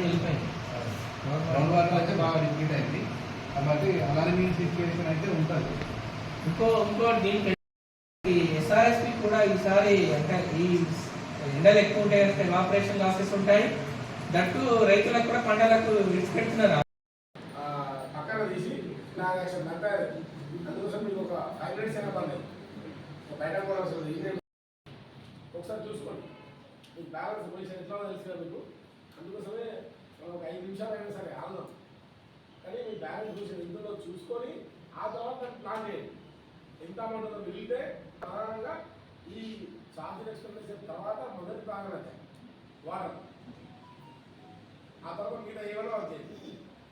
Water వెళ్ళిపోయింది ground water అయితే బాగా రిపీట్ అయింది. కాబట్టి అలానే సిచ్యువేషన్ అయితే ఉంటుంది. ఇంకో ఇంకో దీనికి ఎస్ఆర్ఎస్పి కూడా ఈసారి అంటే ఈ ఎండలు ఎక్కువ ఉంటాయి అంటే ఎవాపరేషన్ లాసెస్ ఉంటాయి. దట్టు రైతులకు కూడా పంటలకు విడిచిపెడుతున్నారు పక్కన తీసి ఒకసారి చూసుకోండి. మీకు బ్యాలెన్స్ పొజిషన్ ఎట్లా తెలుసు మీకు? అందుకోసమే మనం ఒక ఐదు నిమిషాలు అయినా సరే ఆడదాం కానీ మీ బ్యాలెన్స్ పొజిషన్ ఇందులో చూసుకొని ఆ తర్వాత దాన్ని ప్లాన్ చేయండి. ఎంత అమౌంట్ ఉందో మిగిలితే ప్రధానంగా ఈ ఛార్జీలు ఎక్స్పెండిచర్ తర్వాత మొదటి ప్రాధాన్యత వాటర్. ఆ తర్వాత మిగతా ఏమైనా వచ్చేది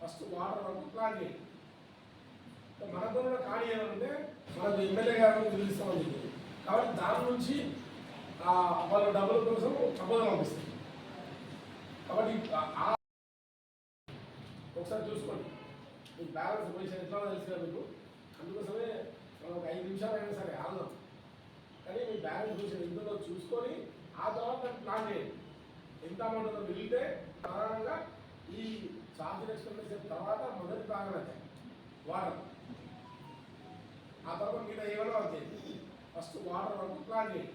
ఫస్ట్ వాటర్ వరకు ప్లాన్ చేయండి. సో మనతో కూడా ఖాళీ ఏమంటే మనకు ఎమ్మెల్యే గారు పిలుస్తామని చెప్పి కాబట్టి దాని నుంచి ఆ, వాళ్ళ డబ్బుల కోసం ప్రపోజల్ పంపిస్తారు. కాబట్టి ఆ ఒకసారి చూసుకోండి. మీకు బ్యాలెన్స్ పొజిషన్ ఎట్లా తెలుసు కదా మీకు? అందుకోసమే మనం ఒక ఐదు నిమిషాలు అయినా సరే ఆడదాం కానీ మీ బ్యాలెన్స్ పొజిషన్ ఇందులో చూసుకొని ఆ తర్వాత ప్లాన్ చేయండి. ఎంత అమౌంట్ ఉందో మిగిలితే ప్రధానంగా ఈ ఛార్జీలు ఎక్స్పెండిచర్ తర్వాత మొదటి ప్రాధాన్యత వాటర్ ఆ తర్వాత మీద ఏమైనా అవుతాయి ఫస్ట్ వాటర్ వరకు ప్లాన్ చేయండి.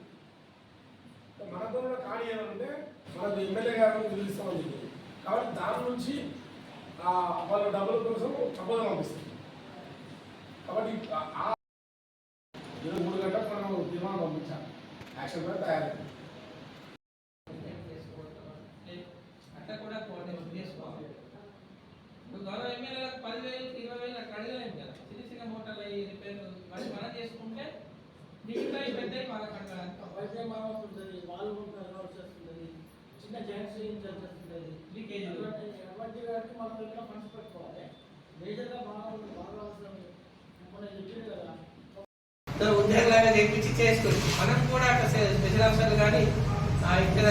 మనతో కూడా ఖాళీ ఏమంటే మనకు ఎమ్మెల్యే గారు పిలుస్తామని చెప్పి కాబట్టి దాని నుంచి వాళ్ళ డబ్బుల కోసం ప్రపోజల్ పంపిస్తారు కాబట్టి ఇరవై మూడు గంటలకు మనం తీర్మానం పంపించాలి. యాక్షన్ ప్లాన్ తయారు అట్లా కూడా కోఆర్డినేషన్ చేసుకోవాలి. ఇప్పుడు గౌరవ ఎమ్మెల్యేలకు పదివేలు ఇరవై వేలు అక్కడ అడగలేము కదా. చిన్న చిన్న మోటార్లు అయ్యి రిపేర్ మరి మనం చేసుకుంటే మిగతా పెద్ద వాళ్ళకి వాళ్ళు చిన్న జాయింట్స్ లీకేజ్ కట్టి మన దగ్గర ఫండ్స్ పెట్టుకోవాలి. మేజర్గా బాగా బాగా అవసరం మనం చెప్పింది కదా. ఉద్యోగాలు చేయించి చేసుకోవచ్చు మనం కూడా అట్లా స్పెషల్ ఆఫీసర్లు కానీ ఇంకా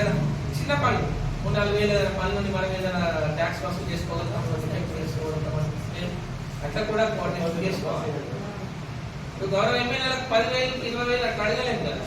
చిన్న పనులు మూడు నాలుగు వేల పనులు నుండి మనం ఏదైనా ట్యాక్స్ వసూలు చేసుకోగలుగుతాం చేసుకోగలుగుతాం అట్లా కూడా కోఆర్డినేషన్ చేసుకోవాలి. ఇప్పుడు గౌరవ ఎమ్మెల్యేలకు పదివేలు ఇరవై వేలు అట్లా అడగలేము కదా.